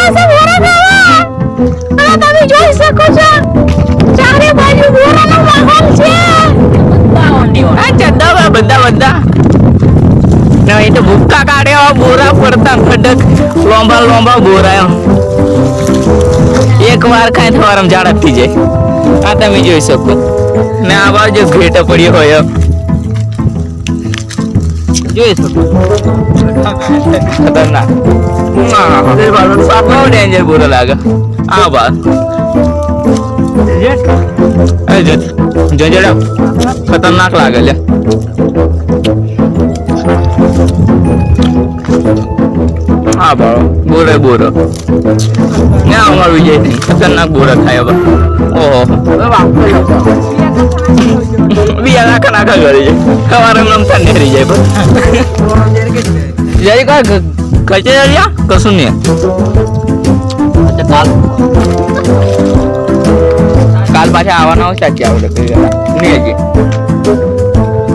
આવ્યા છે ખાવા અને તમે જોઈ શકો છો, ચારે બાજુ બોરાનો માહોલ છે. આ ચંદા બધા બધા ના, એ તો ભૂક્કા કાઢ્યા બોરા પડતા ખડક. લોંબા લોંબા બોરા એમ. એક વાર ખાય તો વારમ ઝાડ થઈ જાય. આ તમે જોઈ શકો. ને આ બાજુ ઘેટા પડ્યો હોય એમ. જોઈ શકો. ખતરનાક. બહુ ડેન્જર બોરો લાગે. આ જો ખતરનાક લાગે લે હા ભાવ બોરે બોરો. ને અમાર વિજય સિંહ ખતરનાક બોરા થાય હવે. ઓહો. બીજા નાખા નાખા કરી જાય. સવારે રમતા નેરી જાય બસ. જરી કા કચે જરિયા કશું નહીં. કાલ. પાછા આવવાના હોય સાચી આવડે નહીં. હજી.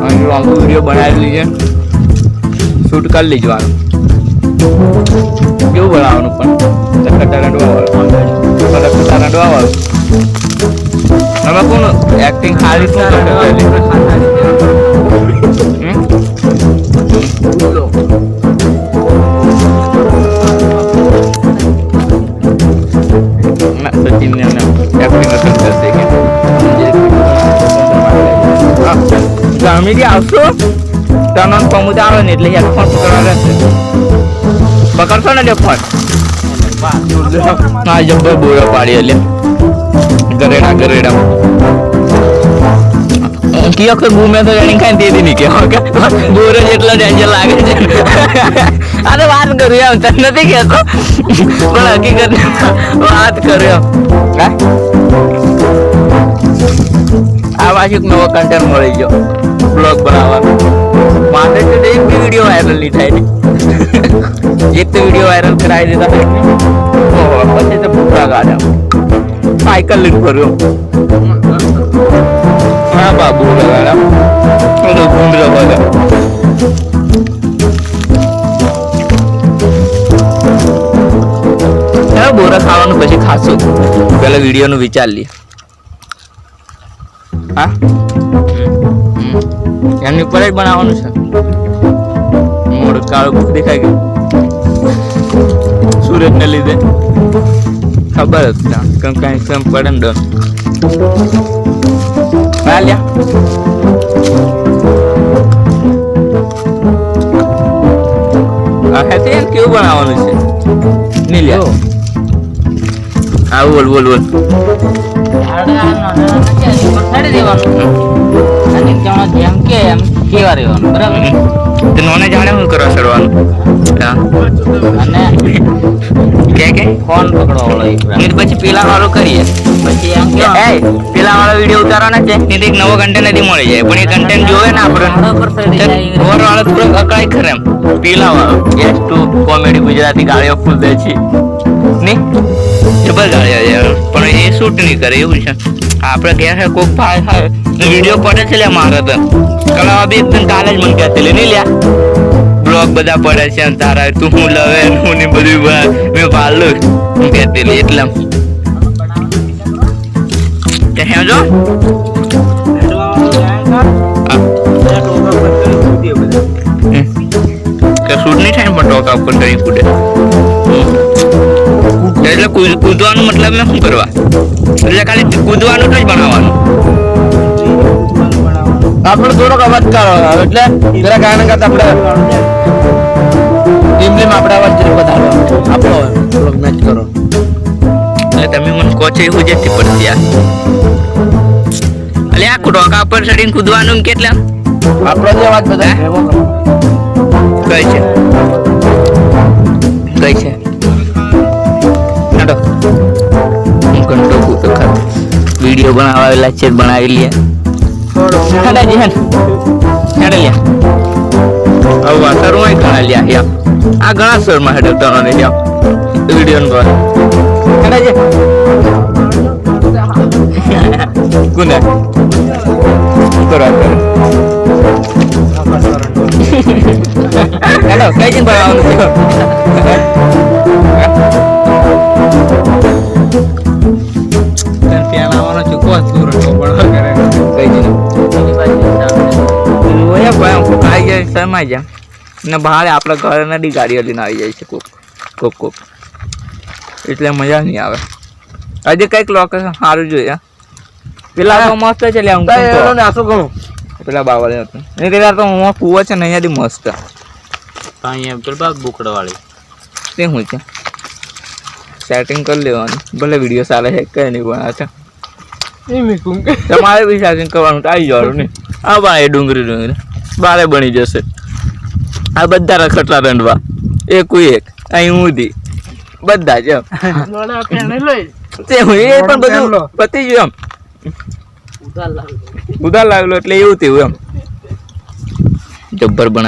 અહીં લાંબો વીડિયો બનાવી લીધે શૂટ કરી લીધવાનું કેવું બનાવવાનું પણ? કટા રંડવા વાળું. તમે કોણ? એક્ટિંગ સારી શું ગામીથી આવશો? તનો પમુદ આવે ને એટલે યાર ફોન પકડવા રહેશે. પકડશો ને જે ફોન હા જબ્બર બોરો પાડી એટલે. ગરેડા ગરેડા કી કે ગુમે તો જાણી કાંઈ તે દી નહીં કે બોરો જેટલો ડેન્જર લાગે છે. અરે વાત કરું એમ તને નથી કહેતો? પણ હકીકત વાત કરું એમ. આ પાછું નવો કન્ટેન્ટ મળી ગયો. બ્લોગ બનાવવાનો. માટે જ એક બી વીડિયો વાયરલ નહીં થાય એક તો વીડિયો વાયરલ કરાવી દીધા પછી તો ભૂખરા ગાડા સાયકલ લઈને ફર્યો હા બા ગાડા ગાડ્યા ભૂંડલો બધા બોરા ખાવાનું પછી ખાશું પેલા વિડીયોનું વિચાર લઈએ હા. એમની પર જ બનાવવાનું છે મોડું કાળું ભૂખ દેખાય ગયું સુરતને લીધે ખબર જ ના કેમ કાંઈ કેમ પડે ને ડોન ના આ હેતે એમ કેવું બનાવવાનું છે નહીં લ્યા હા બોલ બોલ બોલ જેમ કે એમ કેવા રહેવાનું બરાબર તે નોને જાણે શું કરવા ચડવાનું? અને કે કે? ફોન પકડો વાળો પછી પેલા વાળો કરીએ. પછી એમ કે એ પેલા વાળો વીડિયો ઉતારવાનો છે. નહીં એક નવો કન્ટેન્ટ નથી મળી જાય. પણ એ કન્ટેન્ટ જોવે ને આપણે ઓવર વાળો થોડો અકળાય ખરે એમ. પેલા વાળો એસ ટુ કોમેડી ગુજરાતી ગાળીઓ ફૂલ દે છે. નહીં? જબર ગાળીઓ પણ એ શૂટ નહીં કરે એવું છે. આપણે ગયા છે કોક વીડિયો પડે છે લે મારે તો. કલા બી એકદમ કાલે જ મને કહેતી લે નહીં લ્યા? બ્લોગ બધા પડે છે અને તારા તું હું લવે હું ને બધું મેં પાલું હું કહેતી લે એટલે તે હે? જો કે શૂટ નહીં થાય પણ ટોકા ઉપર કરી કૂદે. એટલે કૂદ- કૂદવાનું મતલબ મેં શું કરવા? એટલે ખાલી કૂદવાનું જ બનાવવાનું. આપણે થોડોક અવાજ કરો એટલે જરા ગાયન કરતા આપણે ટીમલીમ આપણે અવાજ જરા વધારો આપણો થોડોક મેચ કરો. એટલે તમે મને કહો છો એવું જેથી પડતી આ. એટલે આ ડોકા ઉપર ચડીને કૂદવાનું કેટલા આપણો જ અવાજ બધા કઈ છે? બનાવેલા છે, બનાવી લે. ખાડા જી હેડ લે. આવ વાસર હોય ઘણા લ્યા. યા આ ઘણા સરમાં હેડે તનો ને વિડિયો ન પર હેડા જી કુને? કરો કરો હેલો, કઈ જન બનાવવાનું છે? ભાડેમાં જાય ને બહાર આપણા ઘરે નથી ગાડીઓ લઈને આવી જાય છે કોક કોક કોક. એટલે મજા નહીં આવે. હજી કંઈક લોકેશન સારું જોઈએ પેલા તો મસ્ત છે લે હું ઘણું. પેલા બાવળે હતું. એ કહેતા તો હું કૂવો છે ને અહીંયાથી મસ્ત. તો અહીંયા પેલા બા તે શું છે? સેટિંગ કરી લેવાનું. ભલે વીડિયો સારા છે કઈ નહીં પણ આ છે. તમારે બી સેટિંગ કરવાનું તો આવી જવાનું ને. આ ભાઈ એ ડુંગળી ડુંગળી. બારે બની જશે. આ બધા રખડતા રંડવા. એક એક. અહીં ઊંધી. બધા જ એમ. એ પણ બધું પતી ગયું એમ. ઉધાર લાગેલો એટલે એવું થયું એમ. જબ્બર બના